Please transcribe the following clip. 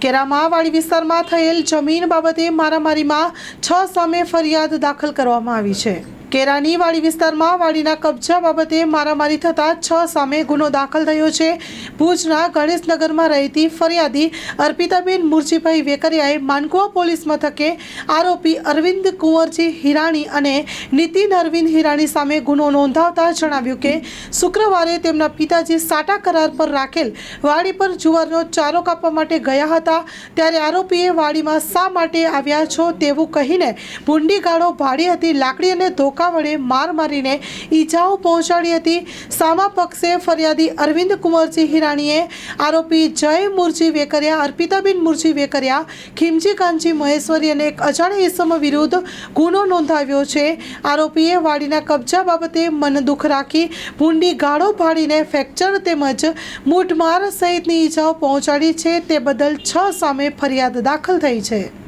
કેરામાં વાડી વિસ્તારમાં થયેલ જમીન બાબતે મારામારીમાં છ સામે ફરિયાદ દાખલ કરવામાં આવી છે. કેરાની વાડી વિસ્તારમાં વાડીના કબજા બાબતે મારામારી થતાં છ સામે ગુનો દાખલ થયો છે. ભુજના ગણેશનગરમાં રહેતી ફરિયાદી અર્પિતાબેન મુરજીભાઈ વેકરિયાએ માનકુવા પોલીસ મથકે આરોપી અરવિંદ કુંવરજી હિરાણી અને નીતિન અરવિંદ હિરાણી સામે ગુનો નોંધાવતા જણાવ્યું કે શુક્રવારે તેમના પિતાજી સાટા કરાર પર રાખેલ વાડી પર જુવારનો ચારો કાપવા માટે ગયા હતા. ત્યારે આરોપીએ વાડીમાં શા માટે આવ્યા છો તેવું કહીને ભૂંડી ગાળો ભાડી હતી, લાકડી અને ધોકા વડે માર મારીને ઈજાઓ પહોંચાડી હતી. સામા પક્ષે ફરિયાદી અરવિંદ કુંવરજી હિરાણીએ આરોપી જય મુરજી વેકરિયા, અર્પિતાબેન મુરજી વેકરિયા, ખીમજી કાનજી મહેશ્વરી અને એક અજાણ્યા ઈસમ વિરુદ્ધ ગુનો નોંધાવ્યો છે. આરોપીએ વાડીના કબજા બાબતે મન દુઃખ રાખી ભૂંડી ગાળો ભાડીને ફ્રેક્ચર તેમજ મૂઢમાર સહિતની ઈજાઓ પહોંચાડી છે. તે બદલ છ સામે ફરિયાદ દાખલ થઈ છે.